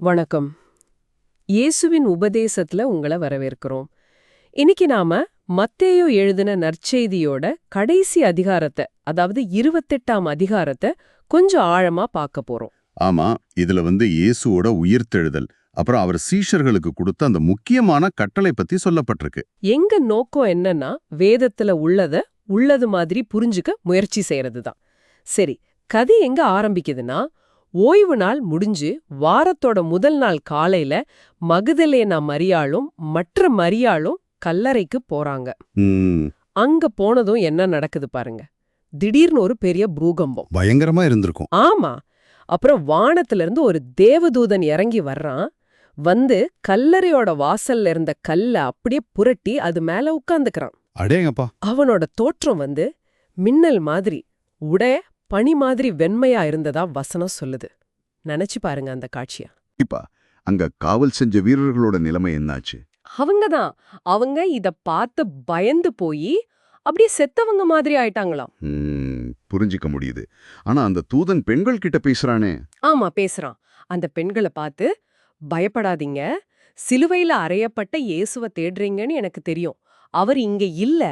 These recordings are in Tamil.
வணக்கம். இயேசுவின் உபதேசத்துல உங்களை வரவேற்கிறோம். இன்னைக்கு நாம மத்தேயு எழுதின நற்செய்தியோட கடைசி அதிகாரத்தை அதாவது இருபத்தெட்டாம் அதிகாரத்தை கொஞ்சம் ஆழமா பார்க்க போறோம். ஆமா இதுல வந்து இயேசுவோட உயிர்த்தெழுதல் அப்புறம் அவர் சீஷர்களுக்கு கொடுத்த அந்த முக்கியமான கட்டளை பத்தி சொல்லப்பட்டிருக்கு. எங்க நோக்கம் என்னன்னா வேதத்துல உள்ளத உள்ளது மாதிரி புரிஞ்சுக்க முயற்சி செய்யறது தான் சரி கதை எங்க ஆரம்பிக்குதுன்னா ஓய்வு நாள் முடிஞ்சு வாரத்தோட முதல் நாள் காலையில மகுதலேனா மரியாளும் மற்ற மரியாளும் கல்லறைக்கு போறாங்க. அங்க போனதும் என்ன நடக்குது பாருங்க. திடீர்னு ஒரு பெரிய பூகம்பம். பயங்கரமா இருந்திருக்கும். ஆமா. அப்புறம் வானத்துல இருந்து ஒரு தேவதூதன் இறங்கி வர்றான். வந்து கல்லறையோட வாசல்ல இருந்த கல்ல அப்படியே புரட்டி அது மேல உட்கார்ந்துக்கிறான். அடேங்கப்பா. அவனோட தோற்றம் வந்து மின்னல் மாதிரி உடைய பனி மாதிரி வெண்மையா இருந்ததா வசனம் சொல்லுது. நினைச்சு பாருங்க அந்த காட்சிய. இப்ப அங்க காவல் செஞ்ச வீரர்களோட நிலைமை என்னாச்சு? அவங்கதான். அவங்க இத பார்த்து பயந்து போய் அப்படியே செத்தவங்க மாதிரி ஆயிட்டாங்களாம். புரிஞ்சிக்க முடியுது. ஆனா அந்த தூதன் பெண்கள் கிட்ட பேசுறானே. ஆமா பேசுறான். அந்த பெண்களை பார்த்து பயப்படாதீங்க. சிலுவையில அறையப்பட்ட இயேசுவ தேடுறீங்கன்னு எனக்கு தெரியும். அவர் இங்க இல்ல.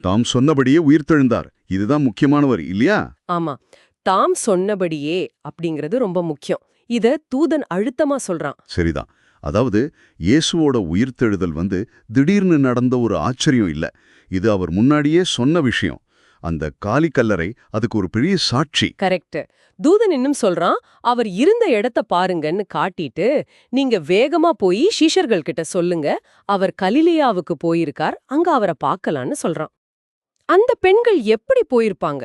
தாம் சொன்னபடியே உயிர்த்தெழுந்தார். இதுதான் முக்கியமானவர் இல்லையா? ஆமா. தாம் சொன்னபடியே அப்படிங்கிறது ரொம்ப முக்கியம். இத தூதன் அழுத்தமா சொல்றான். சரிதான். அதாவது இயேசுவோட உயிர்த்தெழுதல் வந்து திடீர்னு நடந்த ஒரு ஆச்சரியம் இல்ல. இது அவர் முன்னாடியே சொன்ன விஷயம். அந்த காலி கல்லறை அதுக்கு ஒரு பெரிய சாட்சி. கரெக்ட் தூதன் இன்னும் சொல்றான் அவர் இருந்த இடத்த பாருங்கன்னு காட்டிட்டு நீங்க வேகமா போய் சீஷர்கள் கிட்ட சொல்லுங்க அவர் கலிலியாவுக்கு போயிருக்கார் அங்க அவரை பார்க்கலான்னு சொல்றான். அந்த பெண்கள் எப்படி போயிருப்பாங்க?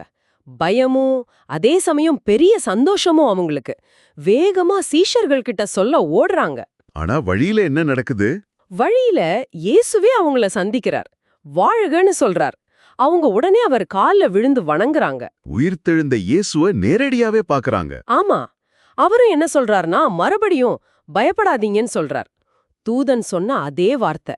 பயமும் அதே சமயம் பெரிய சந்தோஷமும் அவங்களுக்கு. வேகமா சீஷர்கள் கிட்ட சொல்ல ஓடுறாங்க. ஆனா வழியில என்ன நடக்குது? வழியில இயேசுவே அவங்கள சந்திக்கிறார். வாழ்கன்னு சொல்றார். அவங்க உடனே அவர் கால்ல விழுந்து வணங்குறாங்க. உயிர்த்தெழுந்த இயேசுவ நேரடியாவே பாக்குறாங்க. ஆமா. அவரும் என்ன சொல்றாருன்னா மறுபடியும் பயப்படாதீங்கன்னு சொல்றார். தூதன் சொன்ன அதே வார்த்தை.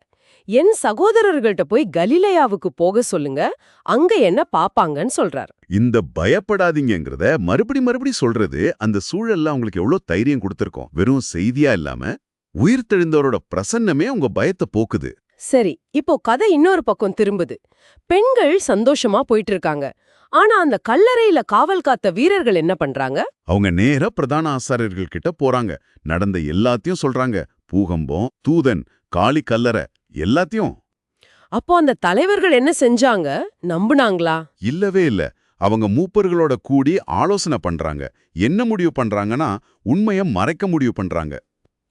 என் சகோதரர்கள்ட்ட போய் கலிலேயாவுக்கு போக சொல்லுங்க அங்க என்ன பாப்பாங்கன்னு சொல்றார். இந்த பயப்படாதீங்கங்கிறத மறுபடி மறுபடி சொல்றது அந்த சூழல்ல அவங்களுக்கு எவ்வளவு தைரியம் கொடுத்திருக்கோம். வெறும் செய்தியா இல்லாம உயிர்த்தெழுந்தவரோட பிரசன்னமே உங்க பயத்தை போக்குது. சரி இப்போ கதை இன்னொரு பக்கம் திரும்புது. பெண்கள் சந்தோஷமா போயிட்டு இருக்காங்க ஆனா அந்த கல்லறையில காவல் காத்த வீரர்கள் என்ன பண்றாங்க? அவங்க நேரா பிரதான ஆசாரியர்கள் கிட்ட போறாங்க. நடந்த எல்லாத்தையும் சொல்றாங்க. பூகம்பம் தூதன் காளி கல்லறை எல்லாத்தையும். அப்போ அந்த தலைவர்கள் என்ன செஞ்சாங்க? நம்புனாங்களா? இல்லவே இல்ல. அவங்க மூப்பர்களோட கூடி ஆலோசனை பண்றாங்க. என்ன முடிவு பண்றாங்கன்னா உண்மைய மறைக்க முடிவு பண்றாங்க.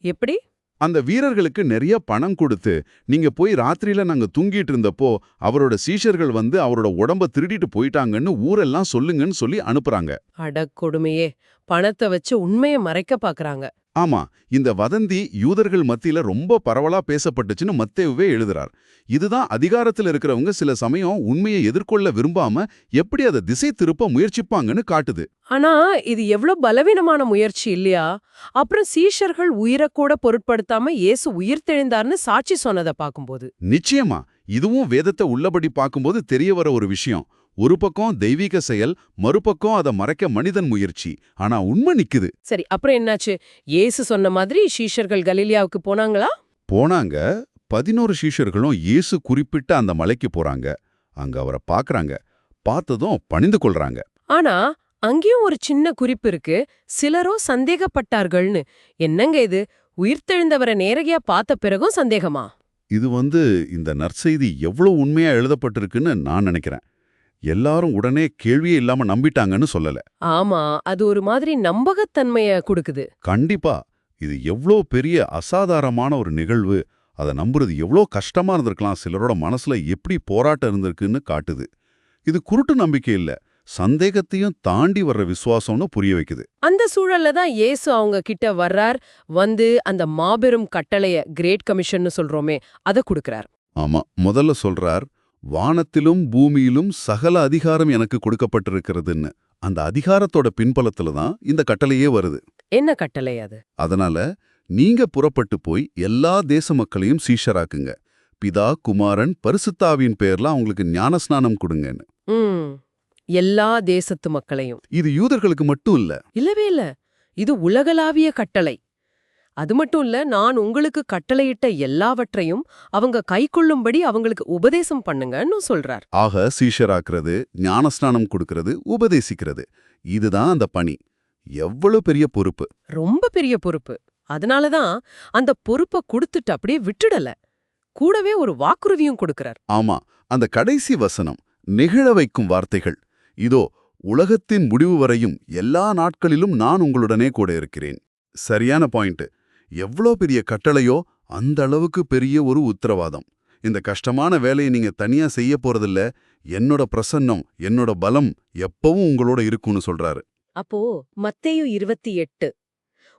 எப்படி? அந்த வீரர்களுக்கு நிறைய பணம் கொடுத்து நீங்க போய் ராத்திரியில நாங்க தூங்கிட்டு இருந்தப்போ அவரோட சீஷர்கள் வந்து அவரோட உடம்ப திருடிட்டு போயிட்டாங்கன்னு ஊரெல்லாம் சொல்லுங்கன்னு சொல்லி அனுப்புறாங்க. அட கொடுமையே. பணத்தை வச்சு உண்மையை மறைக்க பாக்குறாங்க. ஆமா இந்த வதந்தி யூதர்கள் மத்தியில ரொம்ப பரவலா பேசப்பட்டுச்சுன்னு மத்தேவுவே எழுதுறார். இதுதான் அதிகாரத்துல இருக்கிறவங்க சில சமயம் உண்மையை எதிர்கொள்ள விரும்பாம எப்படி அதை திசை திருப்ப முயற்சிப்பாங்கன்னு காட்டுது. ஆனா இது எவ்வளவு பலவீனமான முயற்சி இல்லையா? அப்புறம் சீஷர்கள் உயிரை கூட பொருட்படுத்தாம இயேசு உயிர் தெழுந்தார்னு சாட்சி சொன்னதை பாக்கும்போது நிச்சயமா இதுவும் வேதத்தை உள்ளபடி பார்க்கும்போது தெரிய வர ஒரு விஷயம். ஒரு பக்கம் தெய்வீக செயல் மறுபக்கம் அதை மறைக்க மனிதன் முயற்சி. ஆனா உண்மை நிக்குது. சரி அப்புறம் என்னாச்சு? இயேசு சொன்ன மாதிரி சீஷர்கள் கலிலியாவுக்கு போனாங்களா? போனாங்க. பதினோரு சீஷர்களும் இயேசு குறிப்பிட்ட அந்த மலைக்கு போறாங்க. அங்க அவரை பார்க்கறாங்க பார்த்ததும் பணிந்து கொள்றாங்க. ஆனா அங்கேயும் ஒரு சின்ன குறிப்பு இருக்கு. சிலரோ சந்தேகப்பட்டார்கள்னு. என்னங்க இது? உயிர்த்தெழுந்தவரை நேரடியா பார்த்த பிறகும் சந்தேகமா? இது வந்து இந்த நற்செய்தி எவ்வளவு உண்மையா எழுதப்பட்டிருக்குன்னு நான் நினைக்கிறேன். எல்லாரும் உடனே கேள்வியே இல்லாம நம்பிட்டாங்கன்னு சொல்லல. ஆமா அது ஒரு மாதிரி நம்பகத்தன்மைய கொடுக்குது. கண்டிப்பா இது எவ்வளோ பெரிய அசாதாரணமான ஒரு நிகழ்வு. அதை நம்புறது எவ்வளோ கஷ்டமா இருந்திருக்கலாம் சிலரோட மனசுல எப்படி போராட்டம் இருந்திருக்குன்னு காட்டுது. இது குருட்டு நம்பிக்கை இல்ல சந்தேகத்தையும் தாண்டி வர்ற விசுவாசம்னு புரிய வைக்குது. அந்த சூழல்ல தான் இயேசு அவங்க கிட்ட வர்றார் வந்து அந்த மாபெரும் கட்டளைய கிரேட் கமிஷன்னு சொல்றோமே அதை கொடுக்கறார். ஆமா முதல்ல சொல்றார் வானத்திலும் பூமியிலும் சகல அதிகாரம் எனக்கு கொடுக்கப்பட்டிருக்கிறதுன்னு. அந்த அதிகாரத்தோட பின்பலத்துல தான் இந்த கட்டளையே வருது. என்ன கட்டளை அது? அதனால நீங்க புறப்பட்டு போய் எல்லா தேச மக்களையும் சீஷராக்குங்க. பிதா குமாரன் பரிசுத்தாவின் பேர்ல அவங்களுக்கு ஞானஸ்நானம் கொடுங்கன்னு. எல்லா தேசத்து மக்களையும். இது யூதர்களுக்கு மட்டும் இல்ல. இல்லவே இல்ல. இது உலகளாவிய கட்டளை. அது மட்டும் இல்ல நான் உங்களுக்கு கட்டளையிட்ட எல்லாவற்றையும் அவங்க கைக்கொள்ளும்படி அவங்களுக்கு உபதேசம் பண்ணுங்கன்னு சொல்றார். ஆக சீஷராக்குறது ஞானஸ்நானம் கொடுக்கறது உபதேசிக்கிறது. இதுதான் அந்த பணி. எவ்வளவு பெரிய பொறுப்பு. ரொம்ப பெரிய பொறுப்பு. அதனாலதான் அந்த பொறுப்பை கொடுத்துட்டு அப்படியே விட்டுடல. கூடவே ஒரு வாக்குறுதியும் கொடுக்கறார். ஆமா அந்த கடைசி வசனம் நிகழ வைக்கும் வார்த்தைகள். இதோ உலகத்தின் முடிவு வரையும் எல்லா நாட்களிலும் நான் உங்களுடனே கூட இருக்கிறேன். சரியான பாயிண்ட். எவ்வளோ பெரிய கட்டளையோ அந்த அளவுக்கு பெரிய ஒரு உத்தரவாதம். இந்த கஷ்டமான வேலையை நீங்க தனியா செய்ய போறதில்ல என்னோட பிரசன்னம் என்னோட பலம் எப்பவும் உங்களோட இருக்கும்னு சொல்றாரு. அப்போ மத்தேயு இருபத்தி எட்டு.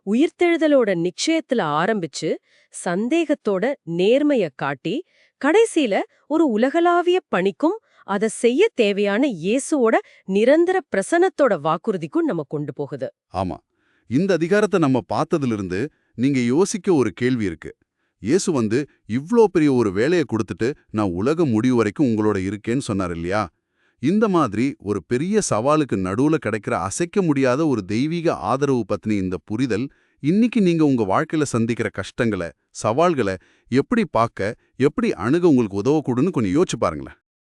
உயிர்த்தெழுதலோட நிச்சயத்துல ஆரம்பிச்சு சந்தேகத்தோட நேர்மைய காட்டி கடைசியில ஒரு உலகளாவிய பணிக்கும் அத செய்ய தேவையான இயேசுவோட நிரந்தர பிரசன்னத்தோட வாக்குறுதிக்கும் நம்ம கொண்டு போகுது. ஆமா. இந்த அதிகாரத்தை நம்ம பார்த்ததிலிருந்து நீங்க யோசிக்க ஒரு கேள்வி இருக்கு. இயேசு வந்து இவ்ளோ பெரிய ஒரு வேலையை கொடுத்துட்டு நான் உலக முடிவு வரைக்கும் உங்களோட இருக்கேன்னு சொன்னார் இல்லையா? இந்த மாதிரி ஒரு பெரிய சவாலுக்கு நடுவுல கிடைக்கிற அசைக்க முடியாத ஒரு தெய்வீக ஆதரவு பத்தின இந்த புரிதல் இன்னைக்கு நீங்க உங்க வாழ்க்கையில சந்திக்கிற கஷ்டங்களை சவால்களை எப்படி பார்க்க எப்படி அணுக உங்களுக்கு உதவக்கூடுன்னு கொஞ்சம் யோசிச்சு பாருங்களேன்.